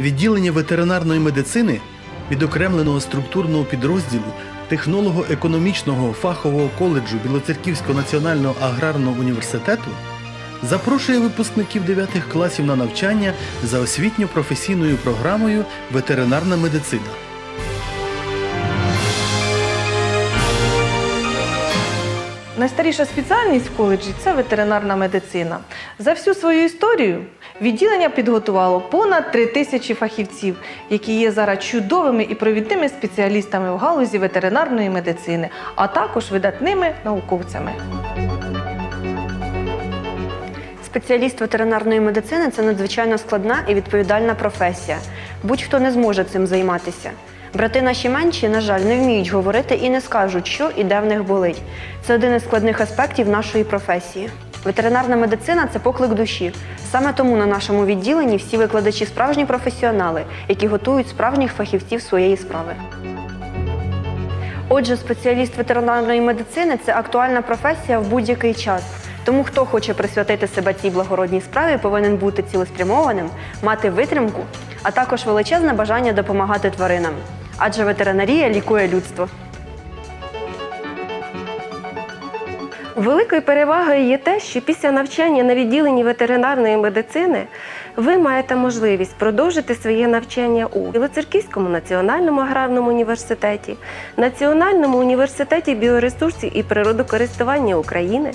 Відділення ветеринарної медицини відокремленого структурного підрозділу технолого-економічного фахового коледжу Білоцерківського національного аграрного університету запрошує випускників 9 класів на навчання за освітньо-професійною програмою Ветеринарна медицина. Найстаріша спеціальність в коледжі це ветеринарна медицина. За всю свою історію відділення підготувало понад три тисячі фахівців, які є зараз чудовими і провідними спеціалістами в галузі ветеринарної медицини, а також видатними науковцями. Спеціаліст ветеринарної медицини це надзвичайно складна і відповідальна професія. Будь-хто не зможе цим займатися. Брати наші менші, на жаль, не вміють говорити і не скажуть, що і де в них болить. Це один із складних аспектів нашої професії. Ветеринарна медицина це поклик душі. Саме тому на нашому відділенні всі викладачі справжні професіонали, які готують справжніх фахівців своєї справи. Отже, спеціаліст ветеринарної медицини це актуальна професія в будь-який час. Тому хто хоче присвятити себе цій благородній справі, повинен бути цілеспрямованим, мати витримку, а також величезне бажання допомагати тваринам. Адже ветеринарія лікує людство. Великою перевагою є те, що після навчання на відділенні ветеринарної медицини ви маєте можливість продовжити своє навчання у Білоцерківському національному аграрному університеті, Національному університеті біоресурсів і природокористування України,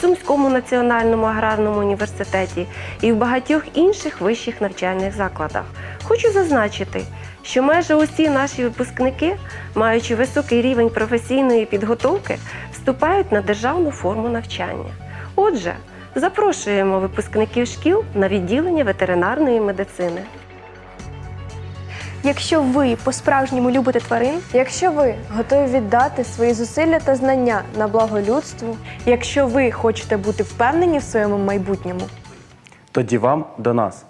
Сумському національному аграрному університеті і в багатьох інших вищих навчальних закладах. Хочу зазначити, що майже усі наші випускники, маючи високий рівень професійної підготовки, вступають на державну форму навчання. Отже, запрошуємо випускників шкіл на відділення ветеринарної медицини. Якщо ви по-справжньому любите тварин, Якщо ви готові віддати свої зусилля та знання на благо людству, якщо ви хочете бути впевнені в своєму майбутньому, Тоді вам до нас.